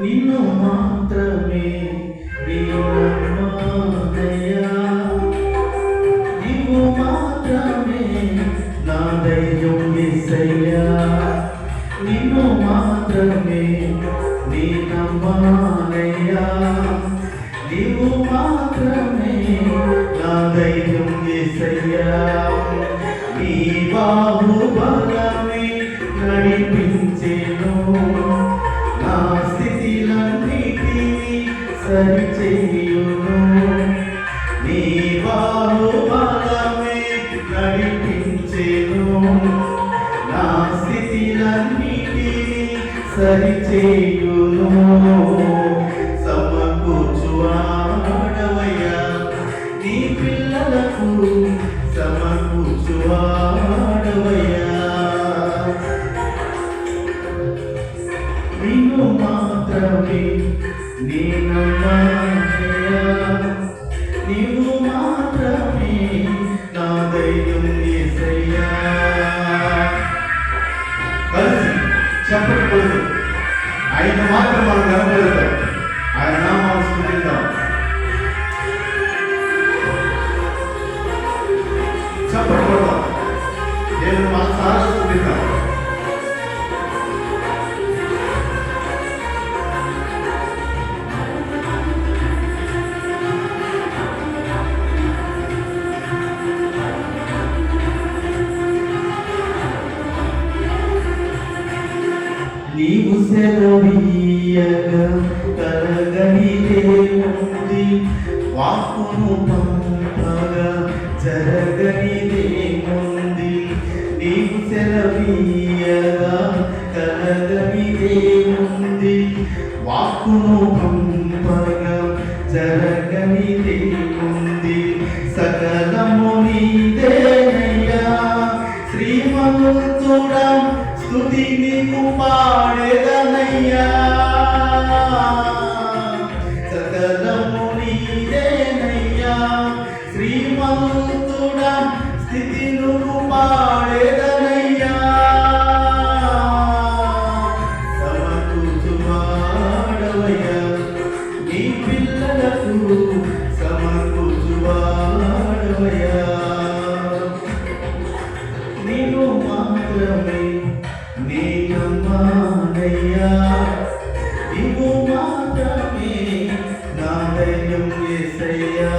నిన్ను మాత్రమే నీవయ్యా నీవు మాత్రమే నా దైవం యేసయ్యా నిన్ను మాత్రమే నీ నమ్మానయ్యా నీవు మాత్రమే నా దైవం యేసయ్యా నీ బాహుబలమే సరిచేయును నీ బాహుబలమే నడిపించెను నా స్థితిలన్నిటినీ సరిచేయును. సమకూర్చువాడవయ్యా నీ పిల్లలకు సమకూర్చువా నీవు మాత్రమే నా దైవం యేసయ్యా కలిసి చెప్పటి కొడుకు ఆయన మాత్రం మనం కనపడతాం ఆయన నామాలు స్మరిద్దాం చెప్పటి నేను మనసారా స్మరిద్దాం నీవు సెలవీయగా కలగనిదేముంది వాక్కును పంపగా జరగనిదేముంది. నీవు సెలవీయగా కలగనిదేముంది వాక్కును పంపగా జరగనిదేముంది. సకలము నీదేనయ్యా. శ్రీమంతుడా స్థుతి నీకు పాడేదనయ్యా. సకలము నీదేనయ్యా. శ్రీమంతుడ స్థితి నువ్వు పాడేదనయ్యా. సమకూర్చువాడవయ్యా. నీ పిల్లలకు సమకుజువాడవయ్యా నీకు మాత్రమే నీకమ్మానయ్యా నీవు మాత్రమే నా దైవం ఏసయ్యా.